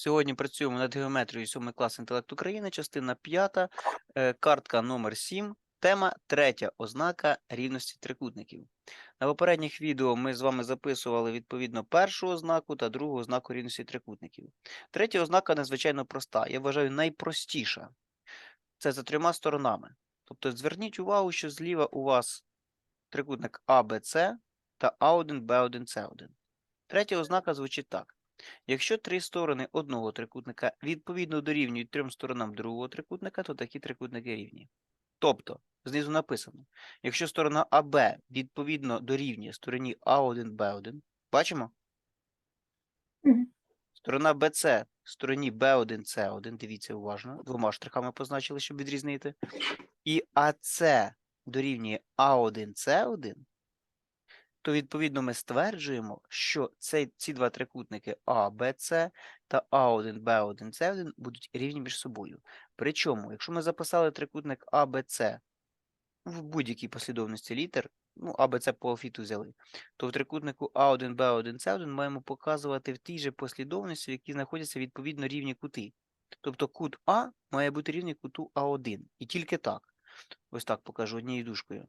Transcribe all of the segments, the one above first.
Сьогодні працюємо над геометрією 7 клас інтелект України, частина 5, е, картка номер 7, тема третя ознака рівності трикутників. На попередніх відео ми з вами записували відповідно першу ознаку та другу ознаку рівності трикутників. Третя ознака надзвичайно проста, я вважаю найпростіша. Це за трьома сторонами. Тобто зверніть увагу, що зліва у вас трикутник ABC та А1, Б1, С1. Третя ознака звучить так. Якщо три сторони одного трикутника відповідно дорівнюють трьом сторонам другого трикутника, то такі трикутники рівні. Тобто, знизу написано, якщо сторона АБ відповідно дорівнює стороні А1, Б1, бачимо? Сторона BC стороні B1, C1, дивіться уважно, двома штрихами позначили, щоб відрізнити. І АС дорівнює А1, С1, то відповідно ми стверджуємо, що цей, ці два трикутники А, Б, С та А1, Б1, С1 будуть рівні між собою. Причому, якщо ми записали трикутник А, Б, С в будь-якій послідовності літер, ну, А, Б, С по алфавіту взяли, то в трикутнику А1, Б1, С1 маємо показувати в тій же послідовності, в якій знаходяться відповідно рівні кути. Тобто кут А має бути рівний куту А1. І тільки так. Ось так покажу однією дужкою.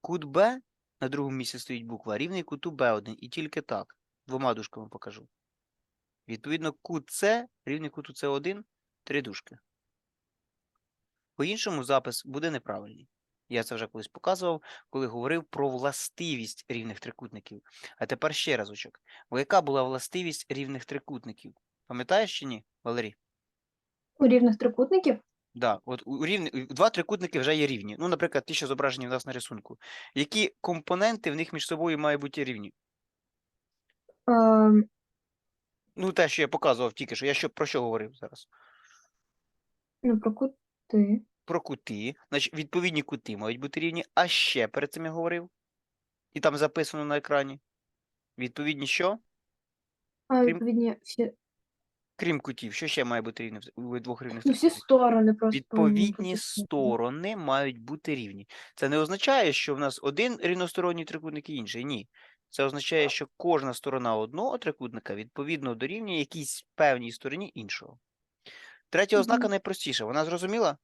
Кут Б на другому місці стоїть буква рівний куту Б1. І тільки так. Двома дужками покажу. Відповідно, кут С рівний куту С1 три дужки. По-іншому запис буде неправильний. Я це вже колись показував, коли говорив про властивість рівних трикутників. А тепер ще разочок. Бо яка була властивість рівних трикутників? Пам'ятаєш чи ні, Валерій? У рівних трикутників Да, от у рівні, два трикутники вже є рівні. Ну, наприклад, ті, що зображені в нас на рисунку. Які компоненти в них між собою мають бути рівні? е, Ну, те, що я показував тільки що. Я що, про що говорив зараз? ну, про кути. Про кути. Значить, відповідні кути мають бути рівні. А ще перед цим я говорив. І там записано на екрані. Відповідні що? А Крім- відповідні всі, Крім кутів, що ще має бути рівне в- у двох рівних ну, всі трикутниках? сторони просто Відповідні сторони мають бути рівні. Це не означає, що в нас один рівносторонній трикутник і інший. Ні. Це означає, що кожна сторона одного трикутника відповідно дорівнює якійсь певній стороні іншого. Третя ознака найпростіша. Вона зрозуміла?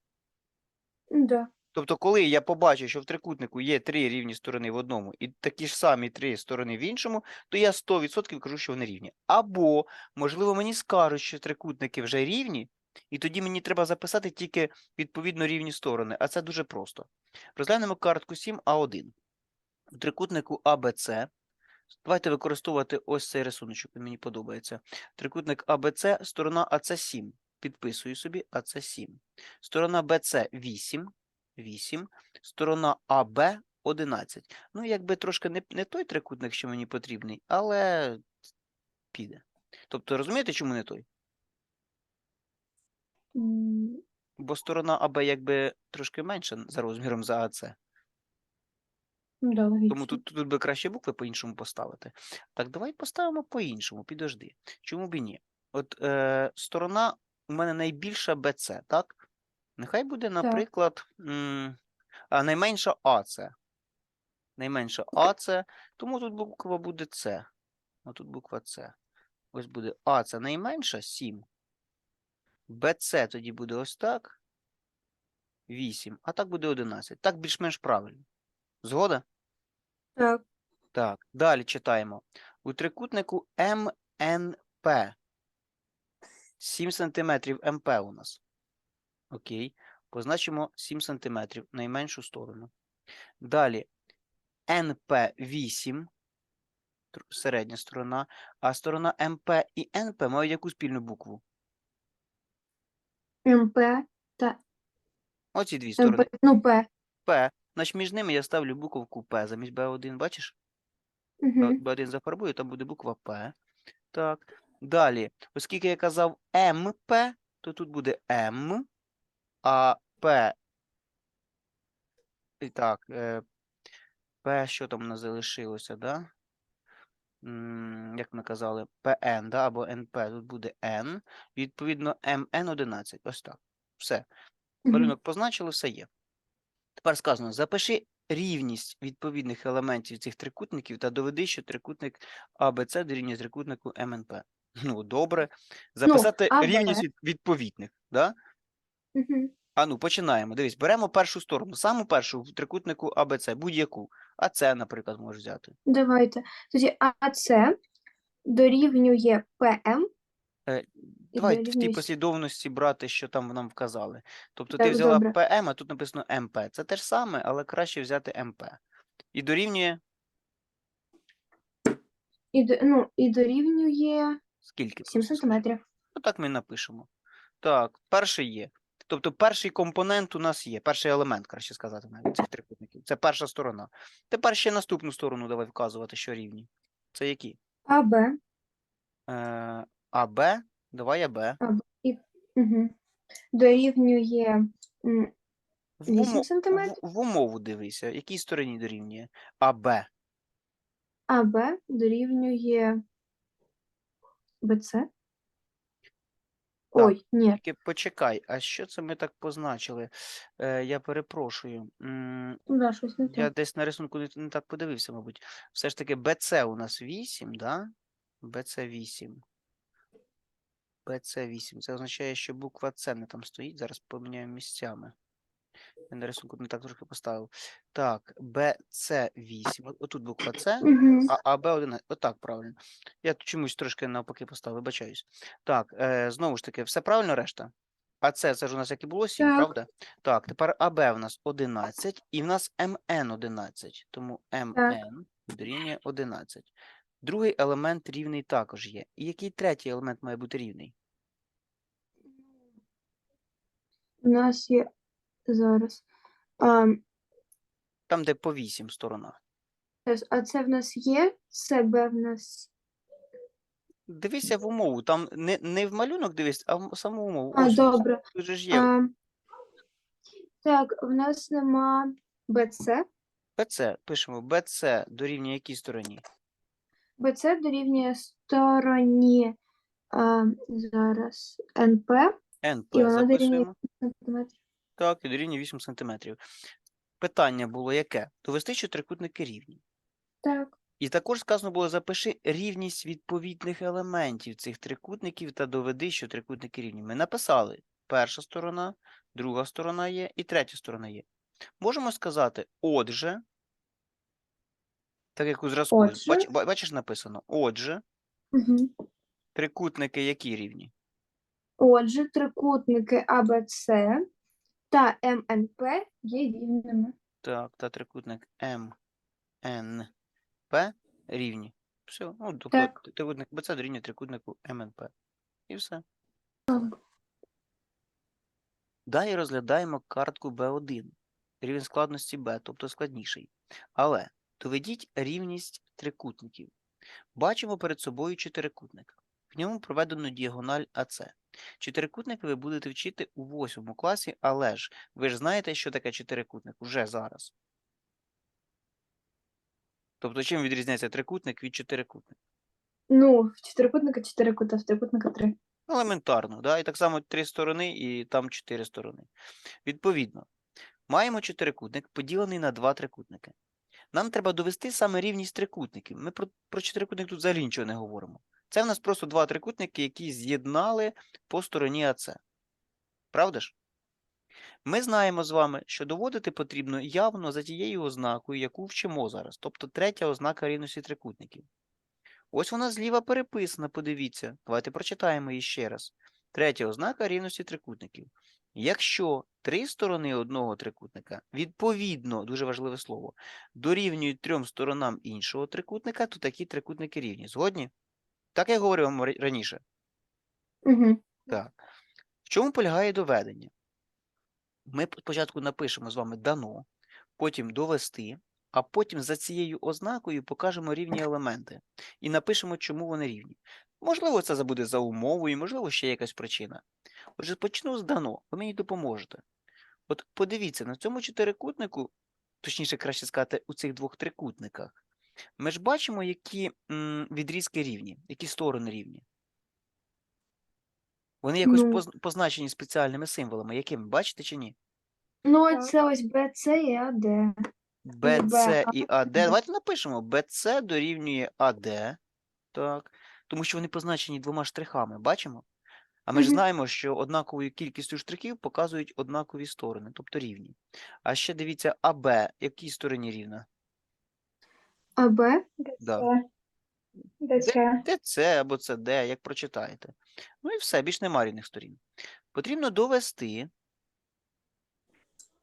Ну, Да. Тобто, коли я побачу, що в трикутнику є три рівні сторони в одному і такі ж самі три сторони в іншому, то я 100% кажу, що вони рівні. Або, можливо, мені скажуть, що трикутники вже рівні, і тоді мені треба записати тільки відповідно рівні сторони, а це дуже просто. Розглянемо картку 7А1. В трикутнику ABC. Давайте використовувати ось цей рисуночок, він мені подобається. Трикутник ABC, сторона АЦ7. Підписую собі АЦ7. Сторона BC 8. 8, сторона АБ 11. Ну, якби трошки не, не той трикутник, що мені потрібний, але піде. Тобто, розумієте, чому не той? Бо сторона АБ якби трошки менша за розміром за АЦ. Ну, да. Тому тут, тут би краще букви по-іншому поставити. Так, давай поставимо по-іншому, підожди. Чому б і ні? От е, сторона у мене найбільша BC, так? Нехай буде, наприклад, м, а найменша АЦ. Найменша АЦ, тому тут буква буде С. А тут буква С. Ось буде АЦ найменша 7. БЦ тоді буде ось так. 8. А так буде 11. Так більш-менш правильно. Згода? Так. Так, далі читаємо. У трикутнику МНП. 7 см МП у нас. Окей. Позначимо 7 см найменшу сторону. Далі НП 8. Середня сторона. А сторона МП і НП мають яку спільну букву? МП, Оці дві сторони. МП, ну, П. П. Значить, між ними я ставлю буковку П замість Б1, бачиш? Угу. Б1 зафарбую, там буде буква П. Так. Далі, оскільки я казав МП, то тут буде М, а П. І так, е, П, що там у нас залишилося, да? Як ми казали, ПН, да, або НП, тут буде N. Відповідно, МН11. Ось так. Все. Малюнок позначили, все є. Тепер сказано, запиши рівність відповідних елементів цих трикутників та доведи, що трикутник АБЦ дорівнює трикутнику МНП. Ну, добре. Записати А, Б. рівність відповідних. Да? Угу. А ну, починаємо. Дивись, беремо першу сторону, саму першу в трикутнику АБЦ, будь-яку. А це, наприклад, можеш взяти. Давайте. Тоді АЦ дорівнює ПМ. Е, Давай в тій дорівнює послідовності брати, що там нам вказали. Тобто ти Так, взяла добре. ПМ, а тут написано МП. Це те ж саме, але краще взяти МП. І дорівнює І, до- ну, і дорівнює скільки? 7 просто скажи? сантиметрів. Ну, так ми і напишемо. Так, перший є. Тобто перший компонент у нас є, перший елемент, краще сказати, навіть цих трикутників. Це перша сторона. Тепер ще наступну сторону давай вказувати, що рівні. Це які? АБ. Е, АБ, давай АБ. Угу. Дорівнює м, В, 8 умо- сантиметрів. в, в умову дивися, якій стороні дорівнює? АБ. АБ дорівнює БЦ. Ой, ні. Тільки почекай, а що це ми так позначили? Е, я перепрошую. М, Ну Да, щось не Я те. десь на рисунку не, не так подивився, мабуть. Все ж таки БЦ у нас 8, да? БЦ 8. БЦ 8. Це означає, що буква С не там стоїть. Зараз поміняємо місцями. Я на рисунку не так трохи поставив. Так, БЦ 8. Отут буква С, Угу. а АБ 11. Отак, правильно. Я тут чомусь трошки навпаки поставив, вибачаюсь. Так, е, знову ж таки, все правильно решта? А це, це ж у нас як і було 7, Так. правда? Так, тепер АБ в нас 11, і в нас МН 11. Тому МН дорівнює 11. Другий елемент рівний також є. І який третій елемент має бути рівний? У нас є зараз. А, Там, де по 8 сторона. зараз, а це в нас є, це Б в нас. Дивися в умову. Там не, не в малюнок дивись, а в саму умову. А, Ось, ось, добре. тут же ж є А, так, в нас нема БЦ. БЦ. Пишемо БЦ дорівнює якій стороні? БЦ дорівнює стороні а, зараз НП НП І вона дорівнює записуємо. сантиметрів. Так, і дорівнює 8 см. Питання було яке? Довести, що трикутники рівні. Так. І також сказано було запиши рівність відповідних елементів цих трикутників та доведи, що трикутники рівні. Ми написали перша сторона, друга сторона є і третя сторона є. Можемо сказати, отже, так як у зразку, Отже. бач, бачиш написано, отже, Угу. трикутники які рівні? Отже, трикутники АБЦ та МНП є рівними. Так, та трикутник МНП рівні. Все, ну, Так. трикутник БЦ дорівнює трикутнику МНП. І все. Далі розглядаємо картку Б1. Рівень складності Б, тобто складніший. Але доведіть рівність трикутників. Бачимо перед собою чотирикутник. В ньому проведено діагональ АЦ. Чотирикутники ви будете вчити у 8 класі, але ж ви ж знаєте, що таке чотирикутник уже зараз. Тобто, чим відрізняється трикутник від чотирикутника? Ну, в чотирикутника чотири кута, в трикутника три. Елементарно, да? і так само три сторони, і там чотири сторони. Відповідно, маємо чотирикутник, поділений на два трикутники. Нам треба довести саме рівність трикутників. Ми про, про чотирикутник тут взагалі нічого не говоримо. Це в нас просто два трикутники, які з'єднали по стороні АЦ. Правда ж? Ми знаємо з вами, що доводити потрібно явно за тією ознакою, яку вчимо зараз, тобто третя ознака рівності трикутників. Ось вона зліва переписана, подивіться. Давайте прочитаємо її ще раз. Третя ознака рівності трикутників. Якщо три сторони одного трикутника, відповідно, дуже важливе слово, дорівнюють трьом сторонам іншого трикутника, то такі трикутники рівні. Згодні? Так я говорив вам раніше. Угу. Так. В чому полягає доведення? Ми спочатку напишемо з вами дано, потім довести, а потім за цією ознакою покажемо рівні елементи і напишемо, чому вони рівні. Можливо, це буде за умовою, можливо, ще якась причина. Отже, почну з дано, ви мені допоможете. От подивіться, на цьому чотирикутнику, точніше, краще сказати, у цих двох трикутниках, ми ж бачимо, які відрізки рівні, які сторони рівні. Вони якось Ну. позначені спеціальними символами. Якими, бачите чи ні? Ну, це ось БЦ і АД. BC Б, і AD. Давайте напишемо. BC дорівнює AD. Так. Тому що вони позначені двома штрихами, бачимо? А ми ж знаємо, що однаковою кількістю штрихів показують однакові сторони, тобто рівні. А ще дивіться, АБ, якій стороні рівна? АБ, Да. ДЦ. Це або це де, як прочитаєте. Ну і все, більш нема рівних сторін. Потрібно довести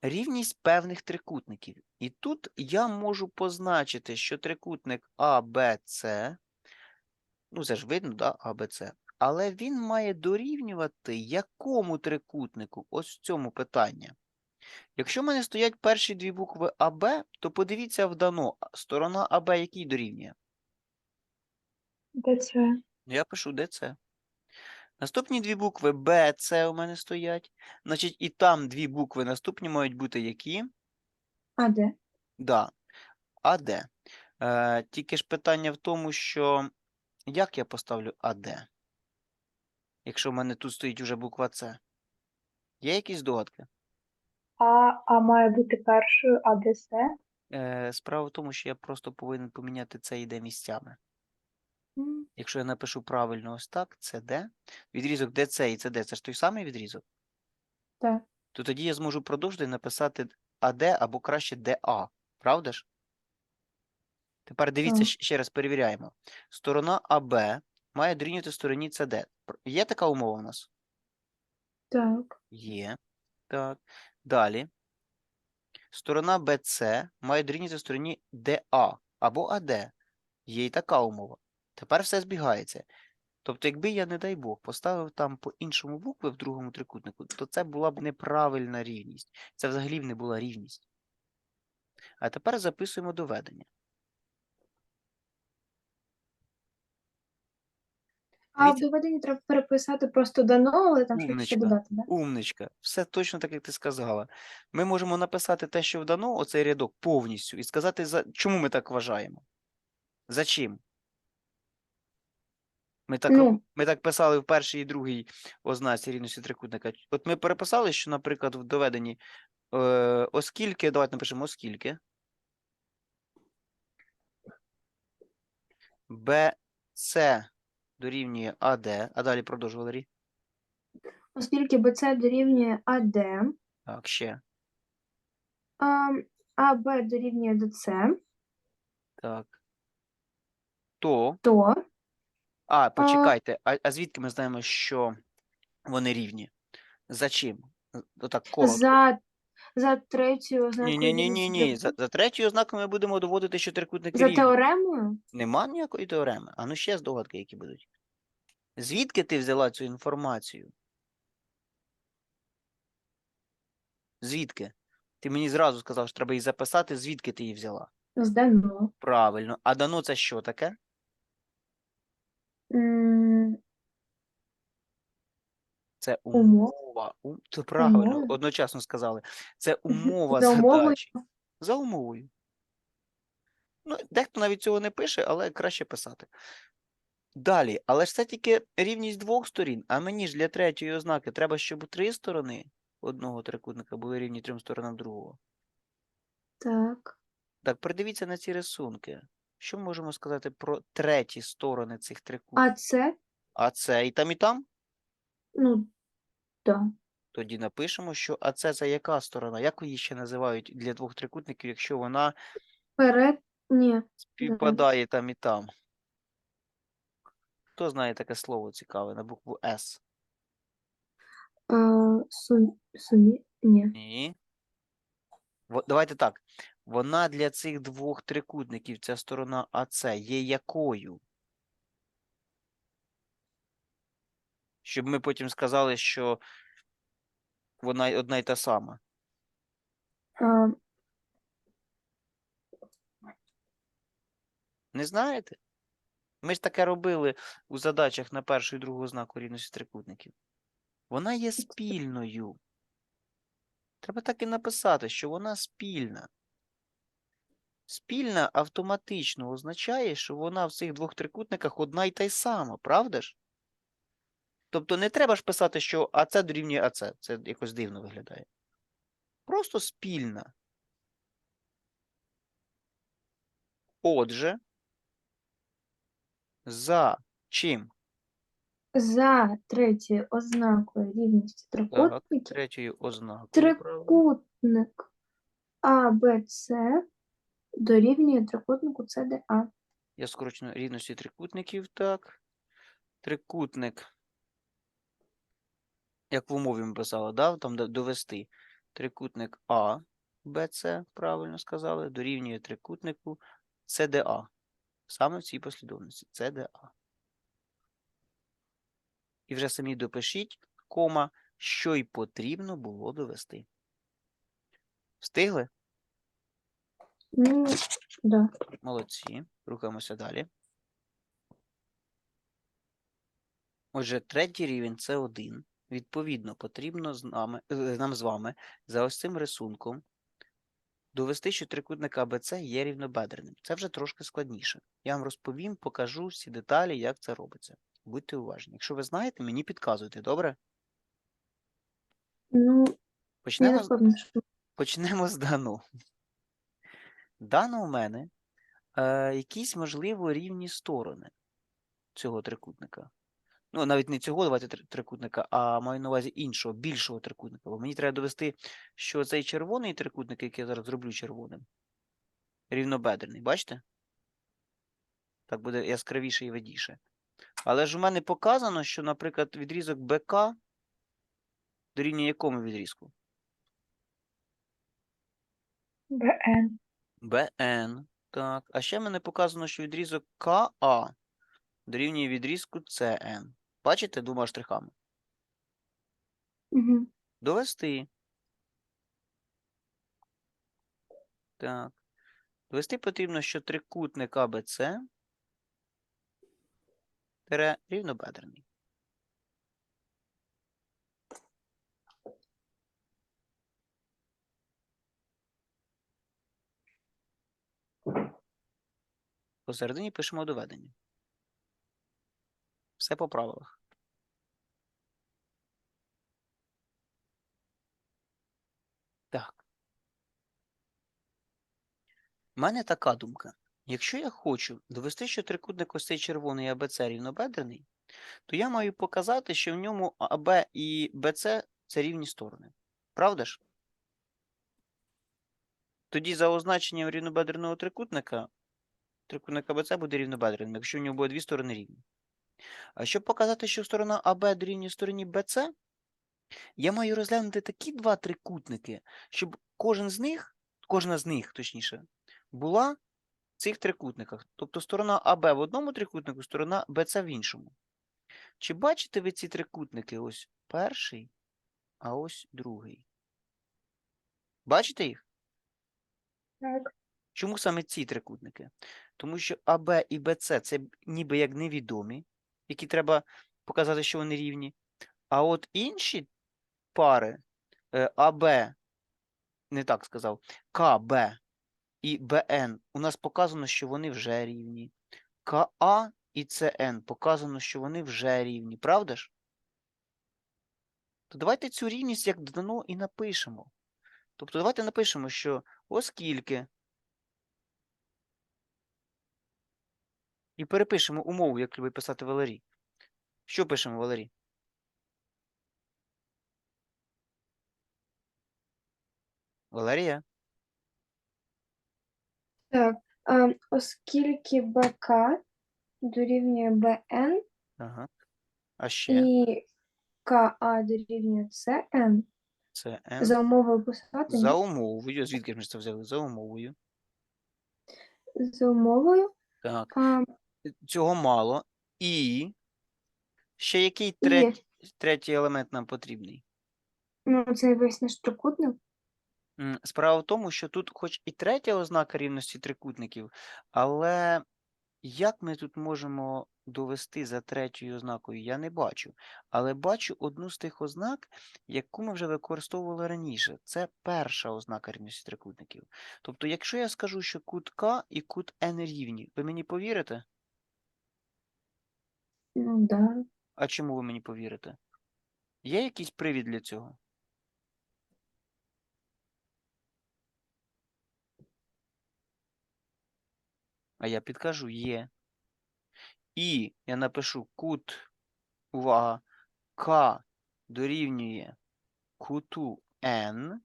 рівність певних трикутників. І тут я можу позначити, що трикутник ABC, ну це ж видно, да, ABC, але він має дорівнювати якому трикутнику? Ось в цьому питання. Якщо в мене стоять перші дві букви АБ, то подивіться в дано, сторона АБ якій дорівнює? ДЦ. Я пишу ДЦ. Наступні дві букви Б, С у мене стоять. Значить, і там дві букви наступні мають бути які? АД. Да. АД. Е, тільки ж питання в тому, що як я поставлю АД? Якщо в мене тут стоїть уже буква С. Є якісь догадки? А, а має бути першою, а ДС. Е, справа в тому, що я просто повинен поміняти це і Д місцями. М, Якщо я напишу правильно ось так, це Д. Відрізок ДЦ і ЦД це ж той самий відрізок. Так. то тоді я зможу продовжити написати АД або краще ДА. Правда ж? Тепер дивіться, Так. щ- ще раз перевіряємо. Сторона АБ має дорівнювати стороні СД. Є така умова у нас? Так. Є. Так. Далі. Сторона БЦ має дорівнювати стороні ДА або АД. Є і така умова. Тепер все збігається. Тобто, якби я, не дай Бог, поставив там по іншому букви в другому трикутнику, то це була б неправильна рівність. Це взагалі б не була рівність. А тепер записуємо доведення. А в Дивіться. доведенні треба переписати просто дано, але там щось ще Умничка. додати, да? Умничка. Все точно так, як ти сказала. Ми можемо написати те, що вдано, оцей рядок повністю, і сказати, за... чому ми так вважаємо. За чим? Ми так, Ну. ми так писали в першій і другій ознаці рівності трикутника. От ми переписали, що, наприклад, в доведенні, е, оскільки, давайте напишемо оскільки. BC дорівнює AD, а далі продовжуй, Валерій. Оскільки БЦ дорівнює АД, Так, ще. АБ дорівнює ДЦ, Так. То. то А, почекайте, а, а звідки ми знаємо, що вони рівні? За чим? Отак коротко. за, за третьою Ні, ознакою ні, ні, ні, рівності ні. За, за третьою ознакою ми будемо доводити, що трикутники за рівні. теоремою? Нема ніякої теореми. А ну ще здогадки, які будуть. Звідки ти взяла цю інформацію? Звідки? Ти мені зразу сказав, що треба її записати, звідки ти її взяла? З дано. Правильно. А дано це що таке? Це Умова. умова. Це правильно, Умова. одночасно сказали. Це умова За умовою. задачі. За умовою. Ну, дехто навіть цього не пише, але краще писати. Далі, але ж це тільки рівність двох сторін, а мені ж для третьої ознаки треба, щоб три сторони одного трикутника були рівні трьом сторонам другого. Так. Так, придивіться на ці рисунки. Що ми можемо сказати про треті сторони цих трикутників? А це, А це і там, і там? ну, да. Тоді напишемо, що АЦ це за яка сторона? Як її ще називають для двох трикутників, якщо вона Перед, ні, співпадає там і там? Хто знає таке слово цікаве на букву С? сумі, ні. Ні. Давайте так. Вона для цих двох трикутників, ця сторона АЦ, є якою? Щоб ми потім сказали, що вона одна й та сама. А, Не знаєте? Ми ж таке робили у задачах на першу і другу ознаку рівності трикутників. Вона є спільною. Треба так і написати, що вона спільна. Спільна автоматично означає, що вона в цих двох трикутниках одна й та й сама, правда ж? Тобто не треба ж писати, що АЦ дорівнює АЦ. Це якось дивно виглядає. Просто спільна. Отже, за Чим? За третьою ознакою рівності трикутників третьою ознакою. трикутник АБЦ дорівнює трикутнику ЦДА. Я скорочено рівності трикутників, так. Трикутник. Як в умові ми писали, да? там довести. Трикутник А, БЦ, правильно сказали, дорівнює трикутнику ЦДА. Саме в цій послідовності. ЦДА. І вже самі допишіть, кома, що й потрібно було довести. Встигли? Ну, да. Молодці. Рухаємося далі. Отже, третій рівень це 1. Відповідно, потрібно з нами, нам з вами за ось цим рисунком довести, що трикутник АБЦ є рівнобедреним. Це вже трошки складніше. Я вам розповім, покажу всі деталі, як це робиться. Будьте уважні. Якщо ви знаєте, мені підказуйте, добре? Ну, Почнемо, не з- почнемо з дано. Дано у мене е, якісь, можливо, рівні сторони цього трикутника. Ну, навіть не цього давайте три- трикутника, а маю на увазі іншого, більшого трикутника. Бо мені треба довести, що цей червоний трикутник, який я зараз зроблю червоним, рівнобедрений. Бачите? Так буде яскравіше і видіше. Але ж у мене показано, що, наприклад, відрізок БК дорівнює якому відрізку? БН. БН. Так. А ще мене показано, що відрізок КА дорівнює відрізку ЦН. Бачите двома штрихами? Угу. Довести. Так. Довести потрібно, що трикутник АБЦ тире рівнобедрений. Посередині пишемо доведення. Все по правилах. Так. У мене така думка. Якщо я хочу довести, що трикутник ось червоний АБЦ рівнобедрений, то я маю показати, що в ньому АБ і БЦ це рівні сторони. Правда ж? Тоді за означенням рівнобедреного трикутника, трикутник АБЦ буде рівнобедреним, якщо в нього буде дві сторони рівні. Щоб показати, що сторона АБ дорівнює стороні БЦ, я маю розглянути такі два трикутники, щоб кожен з них, кожна з них, точніше, була в цих трикутниках. Тобто сторона АБ в одному трикутнику, сторона БЦ в іншому. Чи бачите ви ці трикутники? Ось перший, а ось другий. Бачите їх? Так. Чому саме ці трикутники? Тому що АБ і БЦ це ніби як невідомі, які треба показати, що вони рівні. А от інші пари е, АБ, не так сказав, КБ і БН, у нас показано, що вони вже рівні. КА і ЦН показано, що вони вже рівні, правда ж? То давайте цю рівність як дано і напишемо. Тобто давайте напишемо, що оскільки І перепишемо умову, як любить писати Валерій. Що пишемо, Валерій? Валерія? Так, а, оскільки БК дорівнює БН Ага. А ще і КА дорівнює ЦН, це за умовою писати, За умовою. Звідки ж ми це взяли? За умовою. за умовою, Так. а, Цього мало. І ще який третій, третій елемент нам потрібний? ну, це весь наш трикутник, Справа в тому, що тут хоч і третя ознака рівності трикутників, але як ми тут можемо довести за третьою ознакою, я не бачу. Але бачу одну з тих ознак, яку ми вже використовували раніше. Це перша ознака рівності трикутників. Тобто, якщо я скажу, що кут К і кут Н рівні, ви мені повірите? Ну да. А чому ви мені повірите? Є якийсь привід для цього? А я підкажу, є. І я напишу кут, увага, К дорівнює куту N,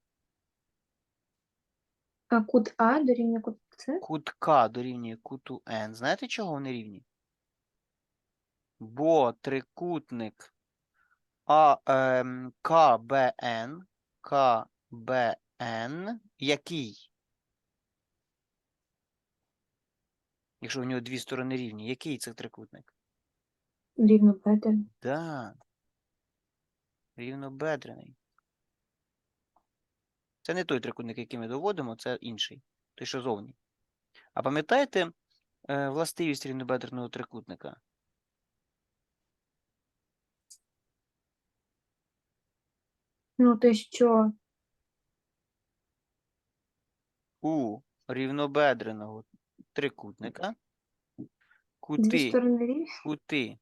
А кут А дорівнює кут С. кут К дорівнює куту N. Знаєте, чого вони рівні? Бо трикутник А, ем, КБН, КБН, який? Якщо в нього дві сторони рівні, який це трикутник? Рівнобедрений. Да. Рівнобедрений. Це не той трикутник, який ми доводимо, це інший. Той, що зовні. А пам'ятаєте е, властивість рівнобедреного трикутника? Ну, те, що У рівнобедреного трикутника дві кути, сторони рівні. кути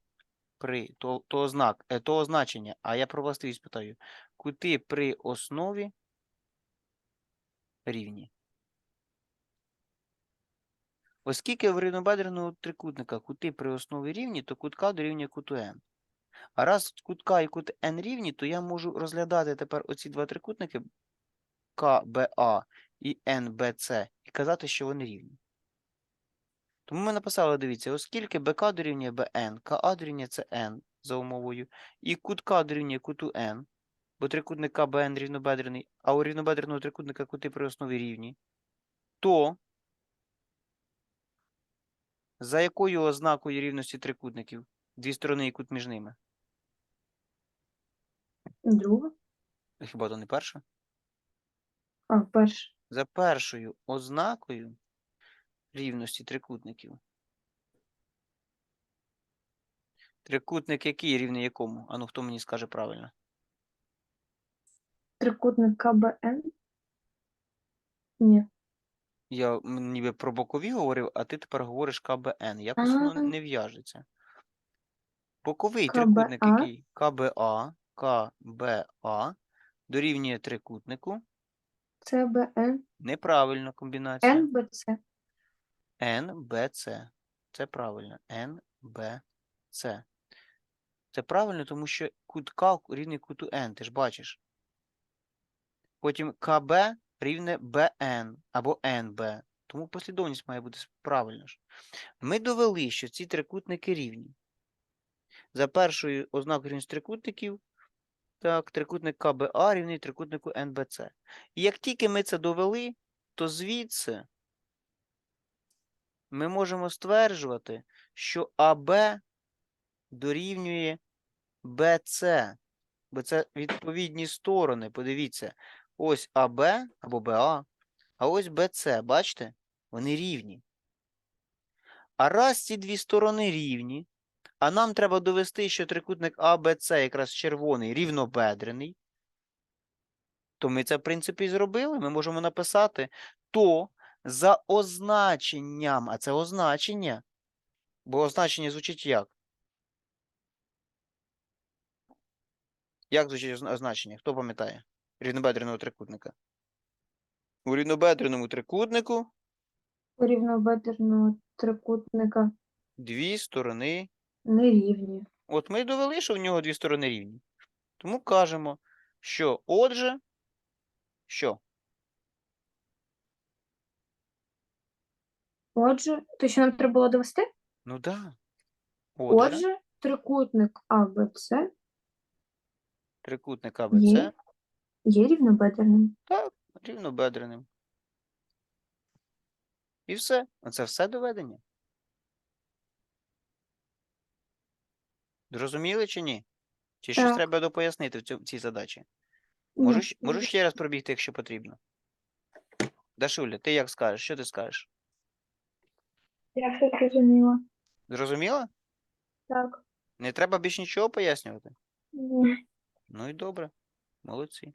при то, то, ознак, е, то означення, а я про властивість питаю. Кути при основі рівні. Оскільки в рівнобедреного трикутника кути при основі рівні, то кутка дорівнює куту n. А раз кутка і кут n рівні, то я можу розглядати тепер оці два трикутники КБА і НБЦ і казати, що вони рівні. Тому ми написали, дивіться, оскільки БК дорівнює БН, КА дорівнює ЦН за умовою, і кут К дорівнює куту N, бо трикутник КБН рівнобедрений, а у рівнобедреного трикутника кути при основі рівні, то за якою ознакою рівності трикутників дві сторони і кут між ними? Друга. Хіба то не перша? А, перша. За першою ознакою рівності трикутників. Трикутник який рівний якому? Ану, хто мені скаже правильно? Трикутник КБН. Ні. Я ніби про бокові говорив, а ти тепер говориш КБН. Якось воно не в'яжеться. Боковий трикутник який? КБА, КБА дорівнює трикутнику. ЦБН. Неправильна комбінація. НБЦ. НБЦ. Це правильно. НБЦ. Це правильно, тому що кут К рівний куту N, ти ж бачиш. Потім КБ рівне БН або НБ. Тому послідовність має бути правильна. Ми довели, що ці трикутники рівні. За першою ознакою рівність трикутників, так, трикутник КБА рівний трикутнику НБЦ. І як тільки ми це довели, то звідси ми можемо стверджувати, що АБ дорівнює БЦ, бо це відповідні сторони. Подивіться, ось АБ або БА, а ось БЦ, бачите? Вони рівні. А раз ці дві сторони рівні, а нам треба довести, що трикутник АБЦ якраз червоний рівнобедрений, то ми це, в принципі, і зробили. Ми можемо написати то за означенням, а це означення. Бо означення звучить як? Як звучить означення? Хто пам'ятає? Рівнобедреного трикутника. У рівнобедреному трикутнику У рівнобедреного трикутника дві сторони. Нерівні. От ми й довели, що в нього дві сторони рівні. Тому кажемо, що отже, що? Отже, то що нам треба було довести? Ну да. Отже, трикутник АБЦ трикутник Є. є рівнобедреним. рівнобедреним. І все. Оце все доведення. Зрозуміли чи ні? Чи щось Так. треба допояснити в цьому- цій задачі? Можу, щ- можу ще раз пробігти, якщо потрібно. Дашуля, ти як скажеш? Що ти скажеш? Я все зрозуміла. Зрозуміла? Так. Не треба більш нічого пояснювати? Ні. Ну і добре. Молодці.